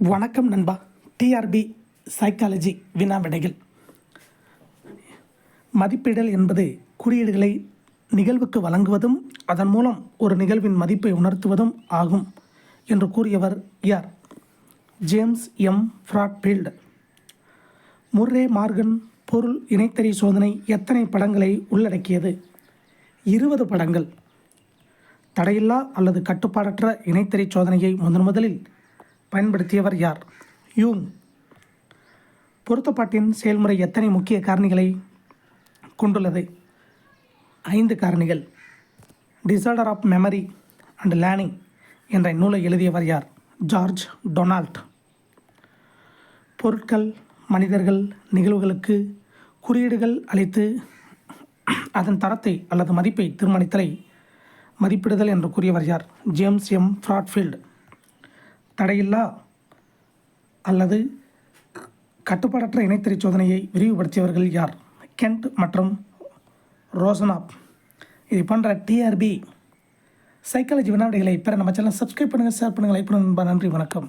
வணக்கம் நண்பா. TRP psychology வினா விடைகள் மதிப்பிடல் என்பது குறியீடுகளை நிகழ்வுக்கு வழங்குவதும் அதன் மூலம் ஒரு நிகழ்வின் மதிப்பை உணர்த்துவதும் ஆகும் என்று கூறியவர் யார்? James M. ஃப்ராட்ஃபீல்டு முர்ரே மார்கன் பொருள் இணைத்தறி சோதனை எத்தனை படங்களை உள்ளடக்கியது? இருபது படங்கள். தடையில்லா அல்லது கட்டுப்பாடற்ற இணைத்தறி சோதனையை முதன் முதலில் பயன்படுத்தியவர் யார்? யூங். பொருத்தப்பாட்டின் செயல்முறை எத்தனை முக்கிய காரணிகளை கொண்டுள்ளது? ஐந்து காரணிகள். Disorder of memory and learning என்ற நூலை எழுதியவர் யார்? George Donald. பொருட்கள் மனிதர்கள் நிகழ்வுகளுக்கு குறியீடுகள் அளித்து அதன் தரத்தை அல்லது மதிப்பை தீர்மானித்தலை மதிப்பிடுதல் என்று கூறியவர் யார்? James M. ஃப்ராட்ஃபீல்டு தடையில்லா அல்லது கட்டுப்பாடற்ற இணைத்தறி சோதனையை விரிவுபடுத்தியவர்கள் யார்? கென்ட் மற்றும் ரோசனாப். இது போன்ற டிஆர்பி சைக்காலஜி வினாடிகளை பெற நம்ம சேனல் சப்ஸ்கிரைப் பண்ணுங்கள் ஷேர் பண்ணுங்கள் லைக் பண்ணுங்கள் நன்றி வணக்கம்.